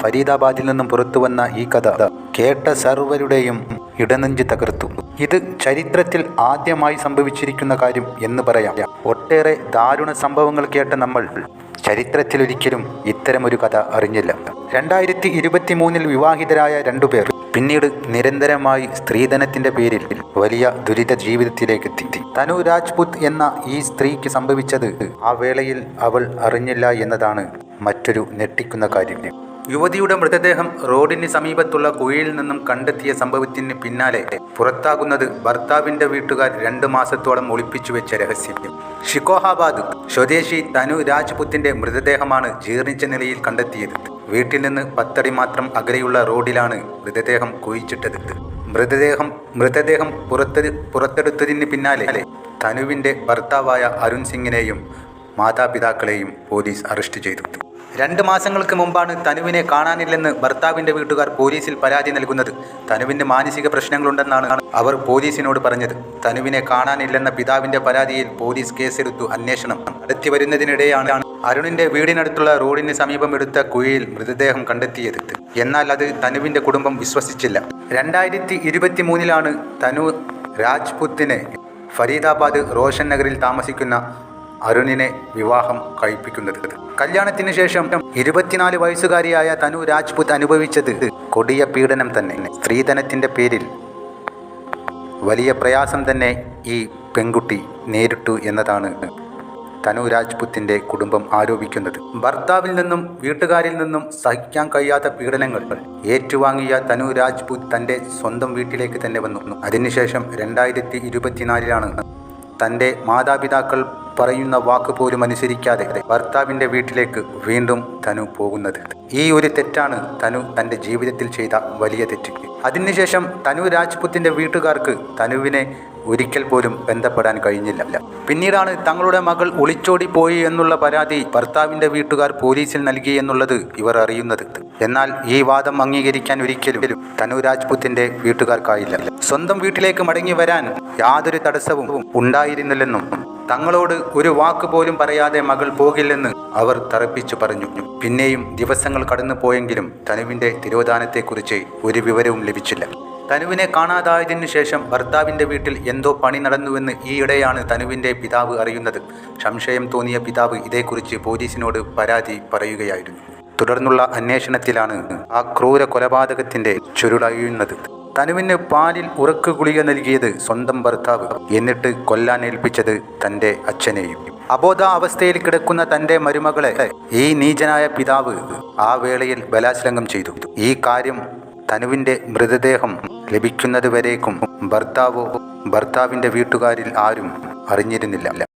ഫരീദാബാദിൽ നിന്നും പുറത്തുവന്ന ഈ കഥ കേട്ട സർവരുടെയും ഇടനെഞ്ച് തകർത്തു. ഇത് ചരിത്രത്തിൽ ആദ്യമായി സംഭവിച്ചിരിക്കുന്ന കാര്യം എന്ന് പറയാം. ഒട്ടേറെ ദാരുണ സംഭവങ്ങൾ കേട്ട നമ്മൾ ചരിത്രത്തിൽ ചരിത്രത്തിലൊരിക്കലും ഇത്തരമൊരു കഥ അറിഞ്ഞില്ല. രണ്ടായിരത്തി ഇരുപത്തി മൂന്നിൽ വിവാഹിതരായ രണ്ടുപേർ പിന്നീട് നിരന്തരമായി സ്ത്രീധനത്തിന്റെ പേരിൽ വലിയ ദുരിത ജീവിതത്തിലേക്ക് എത്തി. തനു രാജ്പുത് എന്ന ഈ സ്ത്രീക്ക് സംഭവിച്ചത് ആ വേളയിൽ അവൾ അറിഞ്ഞില്ല എന്നതാണ് മറ്റൊരു ഞെട്ടിക്കുന്ന കാര്യം. യുവതിയുടെ മൃതദേഹം റോഡിന് സമീപത്തുള്ള കുഴിയിൽ നിന്നും കണ്ടെത്തിയ സംഭവത്തിന് പിന്നാലെ പുറത്താകുന്നത് ഭർത്താവിന്റെ വീട്ടുകാർ രണ്ടു മാസത്തോളം ഒളിപ്പിച്ചു വെച്ച രഹസ്യം. ഷിക്കോഹാബാദ് സ്വദേശി തനു രാജ്പുത്തിന്റെ മൃതദേഹമാണ് ജീർണിച്ച നിലയിൽ കണ്ടെത്തിയത്. വീട്ടിൽ നിന്ന് പത്തടി മാത്രം അകലെയുള്ള റോഡിലാണ് മൃതദേഹം കുഴിച്ചിട്ടത്. മൃതദേഹം മൃതദേഹം പുറത്ത് പുറത്തെടുത്തതിന് പിന്നാലെ തനുവിന്റെ ഭർത്താവായ അരുൺ സിംഗിനെയും മാതാപിതാക്കളെയും പോലീസ് അറസ്റ്റ് ചെയ്തു. രണ്ട് മാസങ്ങൾക്ക് മുമ്പാണ് തനുവിനെ കാണാനില്ലെന്ന് ഭർത്താവിന്റെ വീട്ടുകാർ പോലീസിൽ പരാതി നൽകുന്നത്. തനുവിന് മാനസിക പ്രശ്നങ്ങളുണ്ടെന്നാണ് അവർ പോലീസിനോട് പറഞ്ഞത്. തനുവിനെ കാണാനില്ലെന്ന പിതാവിന്റെ പരാതിയിൽ പോലീസ് കേസെടുത്തു അന്വേഷണം. നടത്തി വരുന്നതിനിടെയാണ് അരുണിന്റെ വീടിനടുത്തുള്ള റോഡിന് സമീപം എടുത്ത കുഴിയിൽ മൃതദേഹം കണ്ടെത്തിയത്. എന്നാൽ അത് തനുവിന്റെ കുടുംബം വിശ്വസിച്ചില്ല. രണ്ടായിരത്തി ഇരുപത്തി മൂന്നിലാണ് തനു രാജ്പുത്തിനെ ഫരീദാബാദ് റോഷൻ നഗറിൽ താമസിക്കുന്ന അരുണിനെ വിവാഹം കഴിപ്പിക്കുന്നത്. കല്യാണത്തിന് ശേഷം ഇരുപത്തിനാല് വയസ്സുകാരിയായ തനു രാജ്പുത് അനുഭവിച്ചത് കൊടിയ പീഡനം തന്നെ. സ്ത്രീധനത്തിന്റെ പേരിൽ വലിയ പ്രയാസം തന്നെ ഈ പെൺകുട്ടി നേരിട്ടു എന്നതാണ് തനു രാജ്പുത്തിന്റെ കുടുംബം ആരോപിക്കുന്നത്. ഭർത്താവിൽ നിന്നും വീട്ടുകാരിൽ നിന്നും സഹിക്കാൻ കഴിയാത്ത പീഡനങ്ങൾ ഏറ്റുവാങ്ങിയ തനു രാജ്പുത് തന്റെ സ്വന്തം വീട്ടിലേക്ക് തന്നെ വന്നു. അതിനുശേഷം രണ്ടായിരത്തി ഇരുപത്തിനാലിലാണ് തന്റെ മാതാപിതാക്കൾ പറയുന്ന വാക്ക് പോലും അനുസരിക്കാതെ ഭർത്താവിന്റെ വീട്ടിലേക്ക് വീണ്ടും തനു പോകുന്നത്. ഈ ഒരു തെറ്റാണ് തനു തന്റെ ജീവിതത്തിൽ ചെയ്ത വലിയ തെറ്റ്. അതിനുശേഷം തനു രാജ്പുത്തിന്റെ വീട്ടുകാർക്ക് തനുവിനെ ഒരിക്കൽ പോലും ബന്ധപ്പെടാൻ കഴിഞ്ഞില്ല. പിന്നീടാണ് തങ്ങളുടെ മകൾ ഒളിച്ചോടി പോയി എന്നുള്ള പരാതി ഭർത്താവിന്റെ വീട്ടുകാർ പോലീസിൽ നൽകി എന്നുള്ളത് ഇവർ അറിയുന്നത്. എന്നാൽ ഈ വാദം അംഗീകരിക്കാൻ ഒരിക്കലും തനു രാജ്പുത്തിന്റെ വീട്ടുകാർക്കായില്ല. സ്വന്തം വീട്ടിലേക്ക് മടങ്ങി വരാൻ യാതൊരു തടസ്സവും ഉണ്ടായിരുന്നില്ലെന്നും തങ്ങളോട് ഒരു വാക്ക് പോലും പറയാതെ മകൾ പോകില്ലെന്ന് അവർ തറപ്പിച്ചു പറഞ്ഞു. പിന്നെയും ദിവസങ്ങൾ കടന്നു പോയെങ്കിലും തനുവിന്റെ തിരോധാനത്തെക്കുറിച്ച് ഒരു വിവരവും ലഭിച്ചില്ല. തനുവിനെ കാണാതായതിനു ശേഷം ഭർത്താവിന്റെ വീട്ടിൽ എന്തോ പണി നടന്നുവെന്ന് ഈയിടെയാണ് തനുവിന്റെ പിതാവ് അറിയുന്നത്. സംശയം തോന്നിയ പിതാവ് ഇതേക്കുറിച്ച് പോലീസിനോട് പരാതി പറയുകയായിരുന്നു. തുടർന്നുള്ള അന്വേഷണത്തിലാണ് ആ ക്രൂര കൊലപാതകത്തിന്റെ ചുരുളയുന്നത് തനുവിന് പാലിൽ ഉറക്ക് ഗുളിക നൽകിയത് സ്വന്തം ഭർത്താവ്. എന്നിട്ട് കൊല്ലാൻ ഏൽപ്പിച്ചത് തന്റെ അച്ഛനെയും. അബോധ അവസ്ഥയിൽ കിടക്കുന്ന തന്റെ മരുമകളെ ഈ നീചനായ പിതാവ് ആ വേളയിൽ ബലാത്സംഗം ചെയ്തു. ഈ കാര്യം തനുവിന്റെ മൃതദേഹം ലഭിക്കുന്നതുവരേക്കും ഭർത്താവോ ഭർത്താവിന്റെ വീട്ടുകാരിൽ ആരും അറിഞ്ഞിരുന്നില്ല.